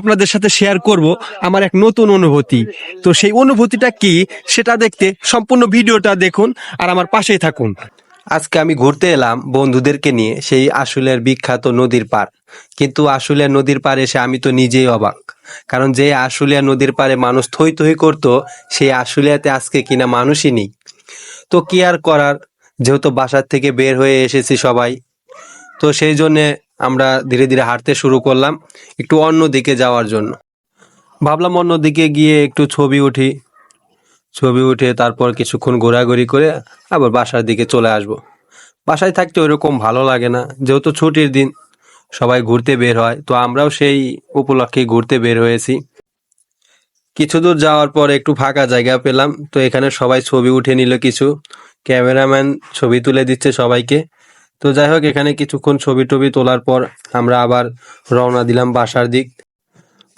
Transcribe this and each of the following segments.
আপনাদের সাথে শেয়ার করব আমার এক নতুন অনুভূতি। তো সেই অনুভূতিটা কি সেটা দেখতে সম্পূর্ণ ভিডিওটা দেখুন আর আমার পাশেই থাকুন। আজকে আমি ঘুরতে এলাম বন্ধুদেরকে নিয়ে সেই আশুলের বিখ্যাত নদীর পার কিন্তু আশুলিয়া নদীর পার এসে আমি তো নিজেই অবাক। কারণ যে আশুলিয়া নদীর পারে মানুষ থই থই করতো সেই আশুলিয়াতে আজকে কিনা মানুষই নেই। তো কি আর করার? যেহেতু বাসার থেকে বের হয়ে এসেছি সবাই। তো সেই জন্যে আমরা ধীরে ধীরে হাঁটতে শুরু করলাম একটু অন্য দিকে যাওয়ার জন্য। ভাবলাম অন্য দিকে গিয়ে একটু ছবি উঠি। ছবি উঠে তারপর কিছুক্ষণ ঘোরাঘুরি করে আবার বাসার দিকে চলে আসব। বাসায় থাকতে ওইরকম ভালো লাগে না, যেহেতু ছুটির দিন, সবাই ঘুরতে বের হয়, তো আমরাও সেই উপলক্ষে ঘুরতে বের হয়েছি। কিছু দূর যাওয়ার পর একটু ফাঁকা জায়গা পেলাম, তো এখানে সবাই ছবি উঠে নিল কিছু। ক্যামেরাম্যান ছবি তুলে দিচ্ছে সবাইকে। তো যাই হোক, এখানে কিছুক্ষণ ছবি টবি তোলার পর আমরা আবার রওনা দিলাম বাসার দিক।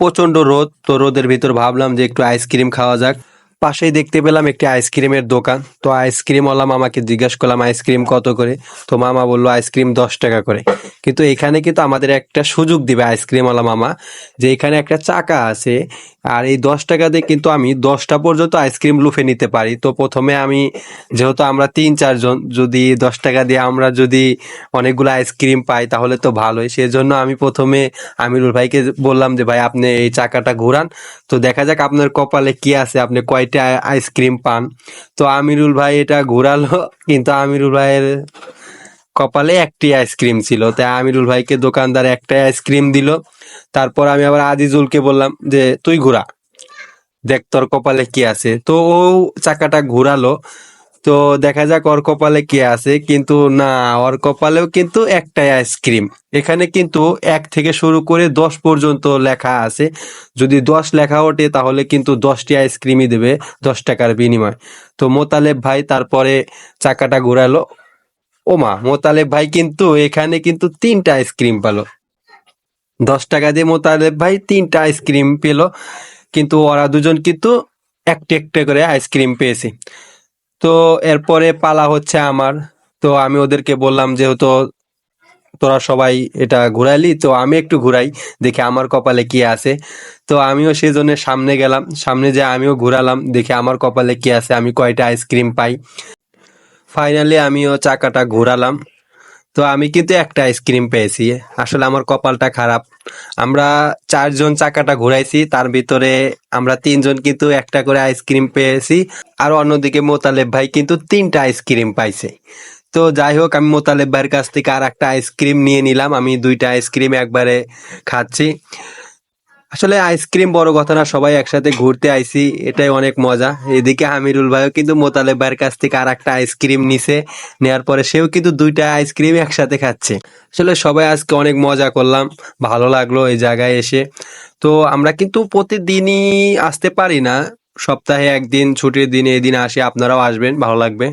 প্রচণ্ড রোদ, তো রোদের ভিতর ভাবলাম যে একটু আইসক্রিম খাওয়া যাক। পাশেই দেখতে পেলাম একটি আইসক্রিমের দোকান। তো আইসক্রিম ওয়ালা মামাকে জিজ্ঞাসা করলাম, আইসক্রিম কত করে? তো মামা বলল, আইসক্রিম দশ টাকা করে। কিন্তু এখানে কিন্তু আমাদের একটা সুযোগ দিবে আইসক্রিম ওয়ালা মামা, যে এখানে একটা চাকা আছে। আর এই দশ টাকা দিয়ে কিন্তু আমি দশটা পর্যন্ত আইসক্রিম লুফে নিতে পারি। তো প্রথমে আমি, যেহেতু আমরা তিন চারজন যদি দশ টাকা দিয়ে আমরা যদি অনেকগুলো আইসক্রিম পাই, তাহলে তো ভালোই। সেজন্য আমি প্রথমে আমিরুল ভাইকে বললাম যে, ভাই, আপনি এই চাকাটা ঘোরান। তো দেখা যাক আপনার কপালে কি আছে, আপনি কয়টা আই- আইসক্রিম পান। তো আমিরুল ভাই এটা ঘুরালো, কিন্তু আমিরুল ভাইয়ের কপালে একটি আইসক্রিম ছিল। তাই আমিরুল ভাইকে দোকানদার একটা আইসক্রিম দিল। তারপর আমি আবার আজিজুলকে বললাম যে, তুই ঘুরা, দেখ তোর কপালে কি আছে। তো ও চাকাটা ঘোরালো। তো দেখা যাক ওর কপালে কি আছে, কিন্তু না, ওর কপালেও কিন্তু একটাই আইসক্রিম। এখানে কিন্তু এক থেকে শুরু করে দশ পর্যন্ত লেখা আছে। যদি দশ লেখা ওঠে, তাহলে কিন্তু দশটি আইসক্রিমই দেবে, দশ টাকার বিনিময়। তো মোতালেব ভাই তারপরে চাকাটা ঘোরালো। ওমা, মোতালেব ভাই কিন্তু এখানে কিন্তু তিনটা আইসক্রিম পেল। দশ টাকা দিয়ে মোতালেব ভাই তিনটা আইসক্রিম পেল। কিন্তু ওরা দুজন কিন্তু একটা একটা করে আইসক্রিম পেয়েছে। তো এরপরে পালা হচ্ছে আমার। তো আমি ওদেরকে বললাম যেহেতু তোরা সবাই এটা ঘুরাইলি, তো আমি একটু ঘুরাই, দেখি আমার কপালে কি আছে। তো আমিও সেই জন্য সামনে গেলাম, সামনে যে আমিও ঘুরালাম, দেখি আমার কপালে কি আছে, আমি কয়টা আইসক্রিম পাই। ফাইনালি আমিও চাকাটা ঘোরালাম। তো আমি কিন্তু একটা আইসক্রিম পেয়েছি, আসলে আমার কপালটা খারাপ। আমরা চারজন চাকাটা ঘুরাইছি, তার ভিতরে আমরা তিনজন কিন্তু একটা করে আইসক্রিম পেয়েছি, আর অন্যদিকে মোতালেব ভাই কিন্তু তিনটা আইসক্রিম পাইছে। তো যাই হোক, আমি মোতালেব ভাইয়ের কাছ থেকে আর একটা আইসক্রিম নিয়ে নিলাম, আমি দুইটা আইসক্রিম একবারে খাচ্ছি। আসলে আইসক্রিম বড় কথা না, সবাই একসাথে ঘুরতে আইছি, এটাই অনেক মজা। এদিকে আমিরুল ভাইও কিন্তু মোতালেব ভাইয়ের কাছ থেকে আর একটা আইসক্রিম নিছে নেওয়ার পরে সেও কিন্তু দুইটা আইসক্রিম একসাথে খাচ্ছে। আসলে সবাই আজকে অনেক মজা করলাম, ভালো লাগল এই জায়গায় এসে। তো আমরা কিন্তু প্রতিদিনই আসতে পারি না, সপ্তাহে একদিন, ছুটির দিনে এদিন আসি, আপনারাও আসবেন, ভালো লাগবে।